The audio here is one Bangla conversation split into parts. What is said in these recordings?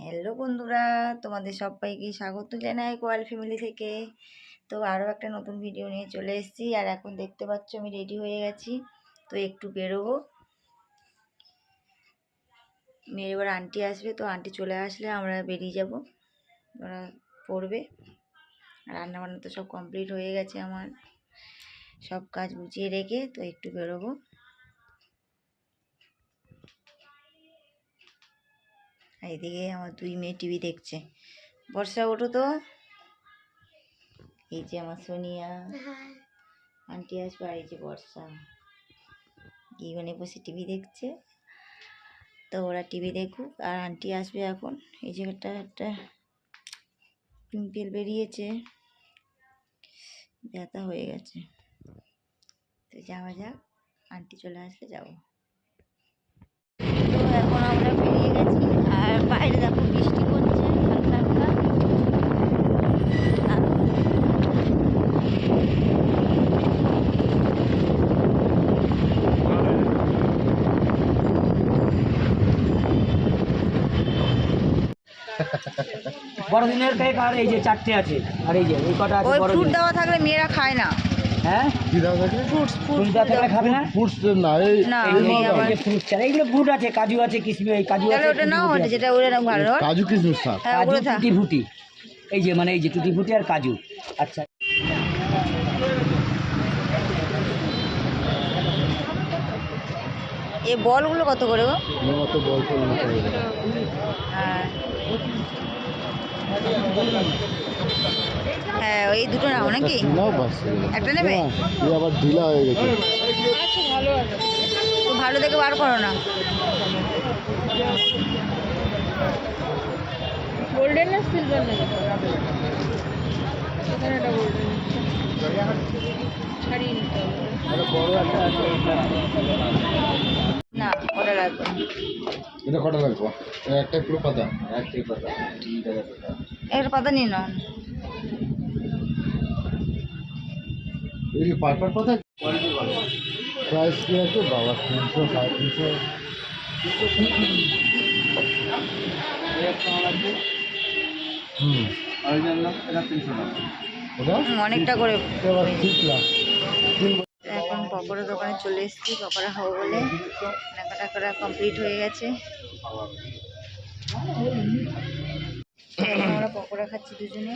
হ্যালো বন্ধুরা, তোমাদের সবাইকে স্বাগত জানাই কোয়াল ফ্যামিলি থেকে। তো আরও একটা নতুন ভিডিও নিয়ে চলে এসেছি, আর এখন দেখতে পাচ্ছ আমি রেডি হয়ে গেছি, তো একটু বেরোবো। মেয়ের এবার আন্টি আসবে, তো আন্টি চলে আসলে আমরা বেরিয়ে যাব, ওরা পড়বে। রান্না বান্না তো সব কমপ্লিট হয়ে গেছে আমার, সব কাজ গুছিয়ে রেখে তো একটু বেরোবো। আর এদিকে আমার দুই মেয়ে টিভি দেখছে। বর্ষা ওঠো তো। এই যে আমার সোনিয়া। আন্টি আসবে আর এই যে বর্ষা। এইখানে বসে টিভি দেখছে। তো ওরা টিভি দেখুক। আর আন্টি আসবে এখন। এই জায়গাটা একটা একটা পিম্পল বেরিয়েছে। ব্যথা হয়ে গেছে। তো যাওয়া যাক। আন্টি চলে আসলে যাব তো এখন আমরা বেরিয়ে গেছি আর বাইরে দেখো বৃষ্টি পড়ছে হালকা হালকা আর বড়দিনের কেক আর এই যে চারটে আছে। আর এই যে এই কটা আছে ওই ফ্রুট দেওয়া থাকলে মেয়েরা খায় না। হ্যাঁ? কি দাও থাকে? ফ্রুটস ফ্রুট তুমি থাকলে খাবে না? ফুডস না এই না, এই আবার- এই যে ফ্রুট আছে কাজু আছে কিশমিশ এই কাজু আছে ওটা নাও টুটি ওটা যেটা ওটা নাও ভালো। কাজু কিশমিশ থাক হ্যাঁ কাজু টুটি ফুটি। এই যে মানে এই যে টুটি ফুটি আর কাজু। আচ্ছা। এই বলগুলো কত করে গো? মতো বল না। হ্যাঁ। হ্যাঁ ওই দুটো নাও নাকি? একটা নেবে? না, আবার ঢিলা হয়ে গেছে। ভালো দেখে বার করো না। গোল্ডেন না সিলভার নেবে? ছাড়িয়ে নিতে হবে। না ওটা লাগবে? এটা কটা লাগবে? এটা একটা পুরো পাতা একটাই পাতা নিয়ে নাও। এই কি পারপার পাতা? প্রাইস কি আছে? বাবা তিনশো সাড়ে তিনশো। হুম। ওটা হুম, অনেকটা করে পকোড়া দোকানে চলে এসেছি পকোড়া খাব বলে কেনাকাটা করা কমপ্লিট হয়ে গেছে। আমরা পকোড়া খাচ্ছি দুজনে।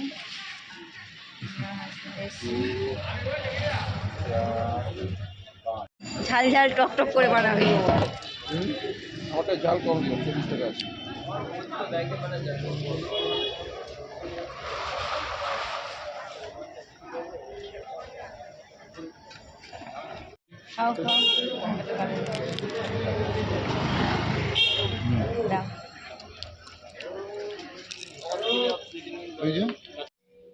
ঝাল ঝাল টক টক করে বানাবি। জাল কম চল্লিশ টাকা খাও খাও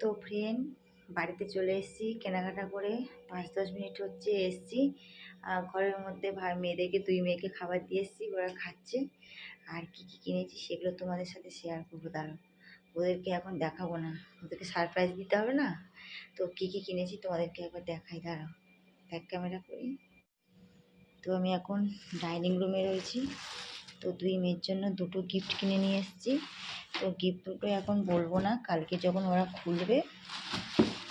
তো ফ্রেন্ড বাড়িতে চলে এসেছি কেনাকাটা করে পাঁচ দশ মিনিট হচ্ছে এসেছি। আর ঘরের মধ্যে ভাই মেয়েদেরকে দুই মেয়েকে খাবার দিয়ে এসেছি ওরা খাচ্ছে। আর কি কি কিনেছি সেগুলো তোমাদের সাথে শেয়ার করব দাঁড়াও। ওদেরকে এখন দেখাবো না। ওদেরকে সারপ্রাইজ দিতে হবে না। তো কি কি কিনেছি তোমাদেরকে একবার দেখাই দাঁড়াও। ব্যাক ক্যামেরা করি। তো আমি এখন ডাইনিং রুমে রয়েছি। তো দুই মেয়ের জন্য দুটো গিফট কিনে নিয়ে এসেছি। তো গিফট দুটো এখন বলব না, কালকে যখন ওরা খুলবে,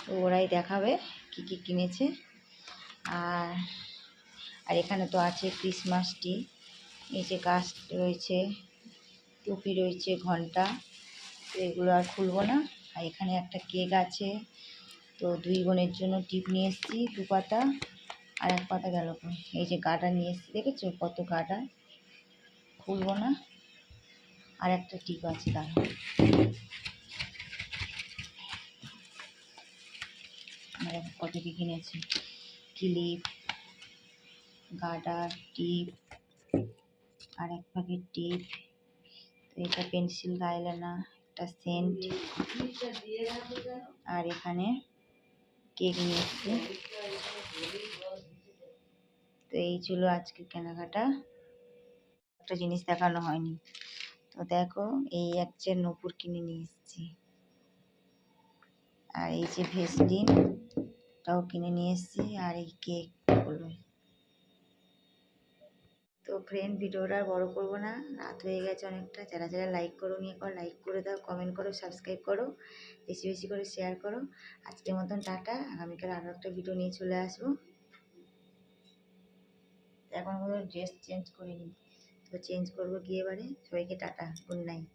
তো ওরাই দেখাবে কি কি কিনেছে। আর আর এখানে তো আছে ক্রিসমাস ট্রি এই যে গাছ রয়েছে, টুপি রয়েছে, ঘণ্টা, তো এগুলো আর খুলবো না। আর এখানে একটা কেক আছে, তো দুই বোনের জন্য টিপ নিয়ে এসেছি দু পাতা আর এক পাতা গেল? এই যে গাটা নিয়ে এসেছি, দেখেছ? কত গাটা খুলবো না? আর একটা টিপ আছে আমরা কত কি কিনেছি ক্লিপ গার্ডার টিপ, আর এক প্যাকেট টিপ। তো এটা পেন্সিল গাইলানা একটা সেন্ট। আর এখানে কেক নিয়ে এসছি। তো এই ছিল আজকে কেনাকাটা। একটা জিনিস দেখানো হয়নি। তো দেখো, এই এক চের নপুর কিনে নিয়ে এসেছি। আর এই যে ভেসলিনটাও কিনে নিয়ে এসেছি। আর এই কেকগুলো তো ফ্রেন্ড ভিডিওটা বড় করব না। রাত হয়ে গেছে অনেকটা। যারা যারা লাইক করো নিয়ে করো লাইক করে দাও কমেন্ট করো সাবস্ক্রাইব করো, বেশি বেশি করে শেয়ার করো। আজকের মতন টাটা। আগামীকাল আরও একটা ভিডিও নিয়ে চলে আসব। এখন কোনো ড্রেস চেঞ্জ করিনি। তো চেঞ্জ করব গিয়ে এবারে। সবাইকে টাটা গুড নাইট